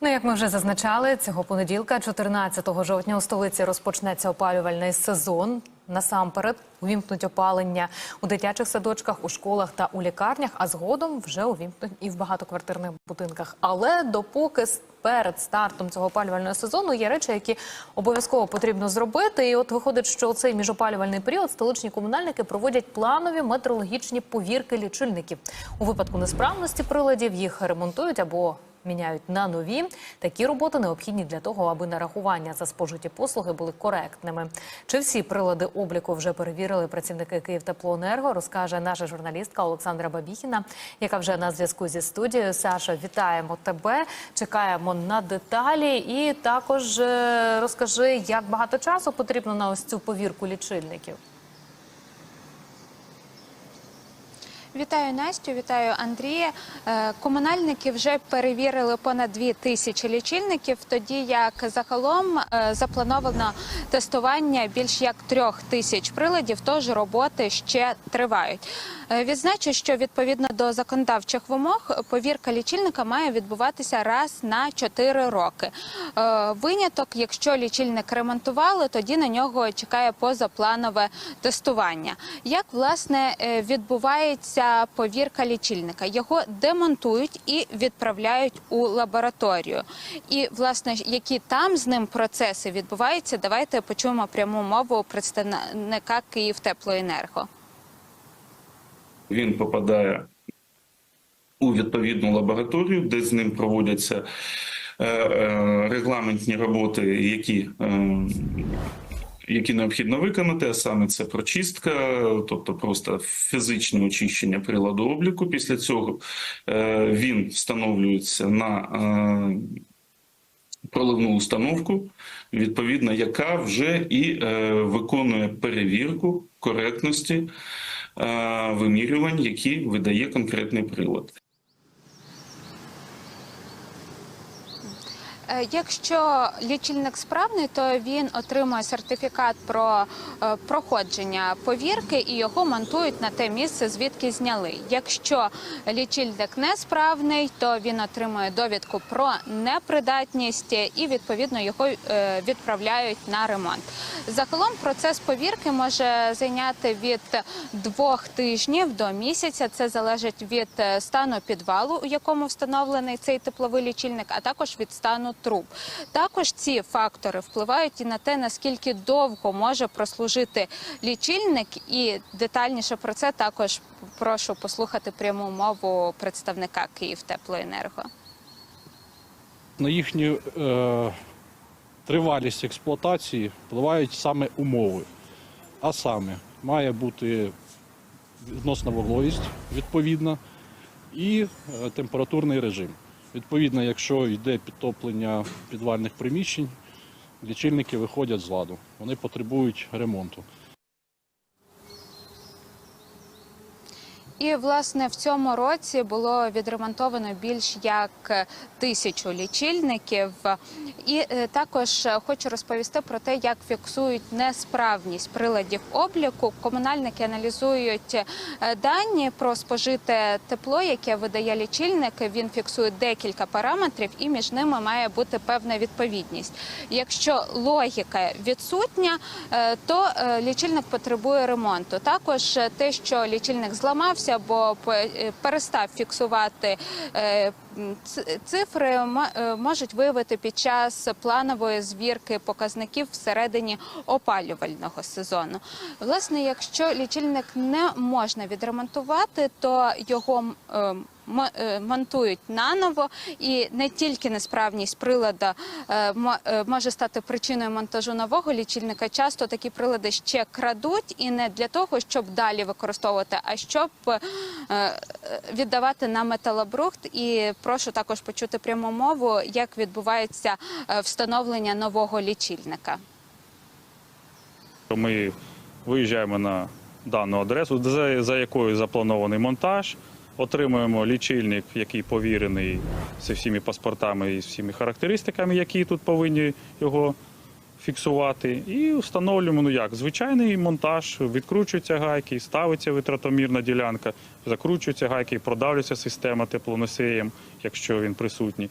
Ну, як ми вже зазначали, цього понеділка, 14 жовтня, у столиці розпочнеться опалювальний сезон. Насамперед увімкнуть опалення у дитячих садочках, у школах та у лікарнях, а згодом вже увімкнуть і в багатоквартирних будинках. Але допоки перед стартом цього опалювального сезону є речі, які обов'язково потрібно зробити. І от виходить, що у цей міжопалювальний період столичні комунальники проводять планові метеорологічні повірки лічильників. У випадку несправності приладів їх ремонтують або міняють на нові. Такі роботи необхідні для того, аби нарахування за спожиті послуги були коректними. Чи всі прилади обліку вже перевірили працівники Київтеплоенерго, розкаже наша журналістка Олександра Бабіхіна, яка вже на зв'язку зі студією. Саша, вітаємо тебе. Чекаємо на деталі. І також е, розкажи, як багато часу потрібно на ось цю повірку лічильників. Вітаю Настю, вітаю Андрія. Е, Комунальники вже перевірили понад дві тисячі лічильників, тоді як загалом е, заплановано тестування більш як трьох тисяч приладів, тож роботи ще тривають. Е, Відзначу, що відповідно до законодавчих вимог повірка лічильника має відбуватися раз на 4 роки. Виняток, якщо лічильник ремонтували, тоді на нього чекає позапланове тестування. Як власне відбувається повірка лічильника? Його демонтують і відправляють у лабораторію. І власне які там з ним процеси відбуваються, давайте почуємо пряму мову представника Київтеплоенерго. Він попадає у відповідну лабораторію, де з ним проводяться е, е, регламентні роботи, які, е, які необхідно виконати, а саме це прочистка, тобто просто фізичне очищення приладу обліку. Після цього е, він встановлюється на е, проливну установку, відповідно, яка вже і е, виконує перевірку коректності вимірювань, які видає конкретний прилад. Е, Якщо лічильник справний, то він отримує сертифікат про е, проходження повірки і його монтують на те місце, звідки зняли. Якщо лічильник несправний, то він отримує довідку про непридатність і відповідно його е, відправляють на ремонт. Загалом процес повірки може зайняти від двох тижнів до місяця. Це залежить від стану підвалу, у якому встановлений цей тепловий лічильник, а також від стану труб. Також ці фактори впливають і на те, наскільки довго може прослужити лічильник, і детальніше про це також прошу послухати пряму мову представника Київтеплоенерго. на їхню е, тривалість експлуатації впливають саме умови. А саме, має бути відносна вологість відповідна і е, температурний режим. Відповідно, якщо йде підтоплення підвальних приміщень, лічильники виходять з ладу. Вони потребують ремонту. І власне в цьому році було відремонтовано більш як тисячу лічильників. І е, також хочу розповісти про те, як фіксують несправність приладів обліку. Комунальники аналізують е, дані про спожите тепло, яке видає лічильник. Він фіксує декілька параметрів, і між ними має бути певна відповідність. Якщо логіка відсутня, е, то лічильник потребує ремонту. Також те, що лічильник зламався або по- е, перестав фіксувати. е, Цифри е, можуть виявити під час планової звірки показників всередині опалювального сезону. Власне, якщо лічильник не можна відремонтувати, то його м, е, м- е, монтують наново, і не тільки несправність прилада е, е, може стати причиною монтажу нового лічильника. Часто такі прилади ще крадуть і не для того, щоб далі використовувати, а щоб е, е, віддавати на металобрухт. І прошу також почути пряму мову, як відбувається е, встановлення нового лічильника. Ми виїжджаємо на дану адресу, за якою запланований монтаж. Отримуємо лічильник, який повірений зі всіми паспортами і всіми характеристиками, які тут повинні його фіксувати. І встановлюємо, ну як, звичайний монтаж, відкручуються гайки, ставиться витратомірна ділянка, закручуються гайки, продавлюється система теплоносієм, якщо він присутній.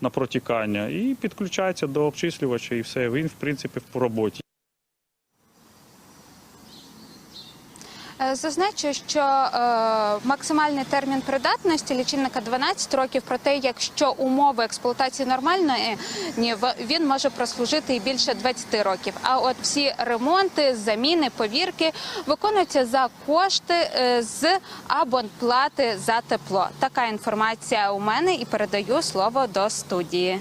на протікання і підключається до обчислювача, і все. Він, в принципі, в роботі. Зазначу, що е, максимальний термін придатності лічильника 12 років. Проте, якщо умови експлуатації нормальної, він може прослужити і більше 20 років. А от всі ремонти, заміни, повірки виконуються за кошти е, з абонплати за тепло. Така інформація у мене і передаю слово до студії.